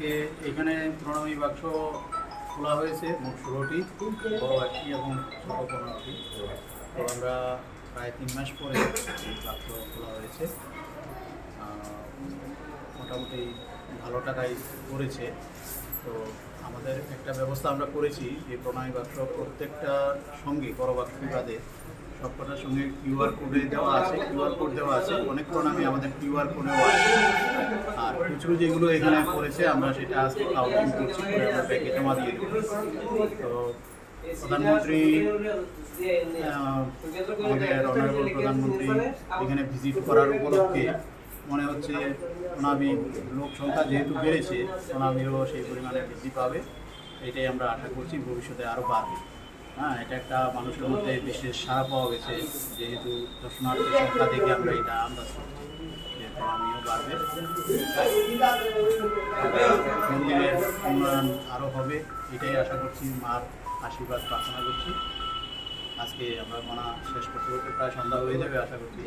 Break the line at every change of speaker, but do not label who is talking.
আজকে এখানে প্রণামী বাক্স খোলা হয়েছে, মোট ষোলোটি, বড় একটি এবং ছোট পনেরোটি। তো আমরা প্রায় তিন মাস পরে বাক্স খোলা হয়েছে। মোটামুটি ভালো টাকাই করেছে তো আমাদের একটা ব্যবস্থা আমরা করেছি যে প্রণামী বাক্স প্রত্যেকটা সঙ্গে বড় বাক্স বাদে সবকটার সঙ্গে কিউআর কোডে দেওয়া আছে কিউআর কোড দেওয়া আছে। অনেক প্রণামী আমাদের কিউআর কোডেও আছে আর খুচরো যেগুলো এখানে করেছে, আমরা সেটা আজকে কাউন্টিং করছি করে আমরা ব্যাগে জমা দিয়ে দেবো তো প্রধানমন্ত্রী আমাদের অনারেবল প্রধানমন্ত্রী এখানে ভিজিট করার উপলক্ষে মনে হচ্ছে প্রণামী লোক সংখ্যা যেহেতু বেড়েছে প্রণামীও সেই পরিমাণে বৃদ্ধি পাবে। এটাই আমরা আশা করছি ভবিষ্যতে আরও বাড়বে। হ্যাঁ এটা একটা মানুষের মধ্যে বিশেষ সাড়া পাওয়া গেছে। যেহেতু দর্শনার্থী সংখ্যা দেখে আমরা এটা আন্দাজ করছি। মন্দিরের উন্নয়ন আরও হবে, এটাই আশা করছি, মার আশীর্বাদ প্রার্থনা করছি। আজকে আমরা মানা শেষ করতে করতে প্রায় সন্ধ্যা হয়ে যাবে, আশা করছি।